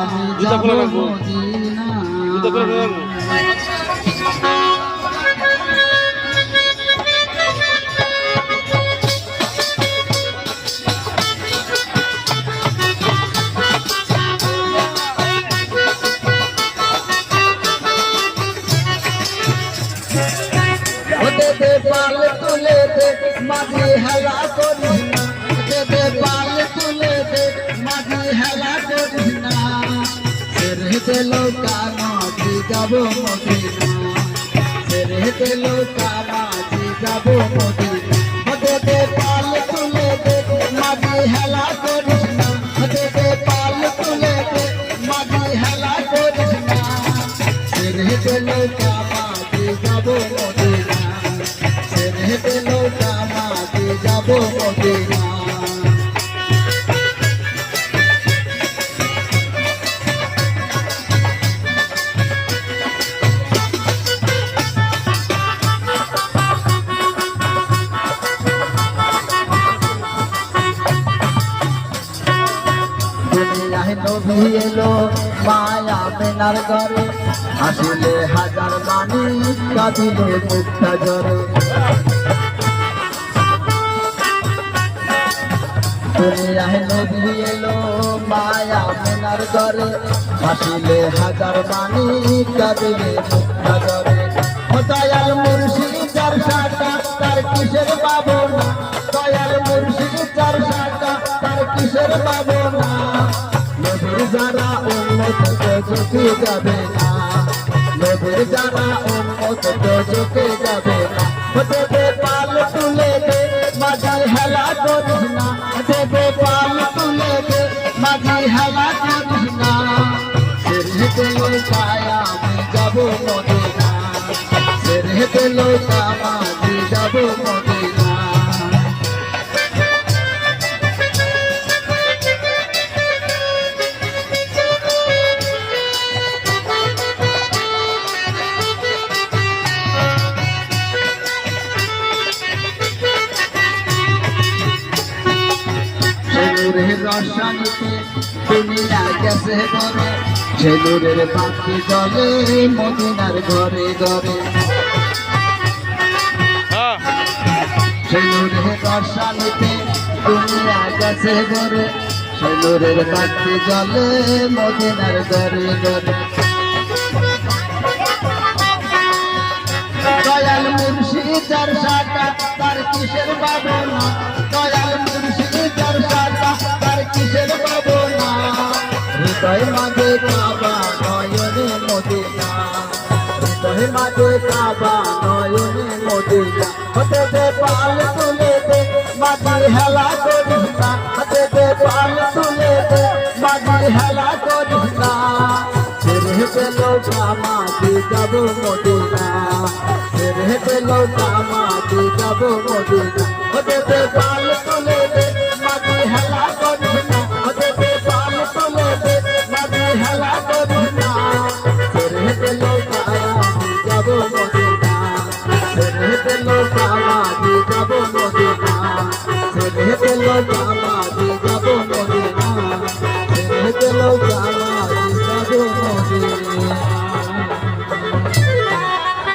আমি যাব মদিনা। তুলে দে মাঝি ছেড়ে দিল কামাজি যাব মদিনা ছেড়ে দিল কামাজি যাব মদিনা ওতে দে পাল তুলে দে মাঝি হেলা করিস না ওতে দে পাল তুলে দে মাঝি হেলা করিস না ছেড়ে দিল কামাজি যাব মদিনা ছেড়ে দিল কামাজি যাব মদিনা নবী এলো মায়া মেনার ঘরে। হাসিলে হাজার বাণী কাঁদিলে মুক্তা জরে দুনিয়ায় নবী এলো মায়া মেনার ঘরে। হাসিলে হাজার বাণী কাঁদিলে মুক্তা না নবীর যারা উন্মত তো ঝুঁকে যাবে না নবীর যারা উন্মত তো ঝুঁকে যাবে না দেবে পাল তুলে দে মাঝি হেলা করিস না দেবে পাল তুলে দে মাঝি হেলা করিস না ছেড়ে দিল ছায়া আমি যাব মদিনা ছেড়ে দিল কামাজি সেলুরের রসানিতে দুনিয়া গেছে ঘরে। সেলুরের পাখি জলে মদিনার ঘরে ঘরে। হ্যাঁ। সেলুরের রসানিতে দুনিয়া গেছে ঘরে। সেলুরের পাখি জলে মদিনার ঘরে ঘরে। দয়াল মুর্শিদার সাটা তার কিসের বাবনা দয়াল মুর্শিদার হৃদয় মাঝে কাবা নয়নে মদিনা। হৃদয় মাঝে কাবা নয়নে মদিনা। হতে দে পাল তুলে দে মাঝি হেলা করিস না। হতে দে পাল তুলে দে মাঝি হেলা করিস না। ছেড়ে পেল কামাতি যাব মদিনা। ছেড়ে পেল কামাতি যাব মদিনা। ওদের পাল no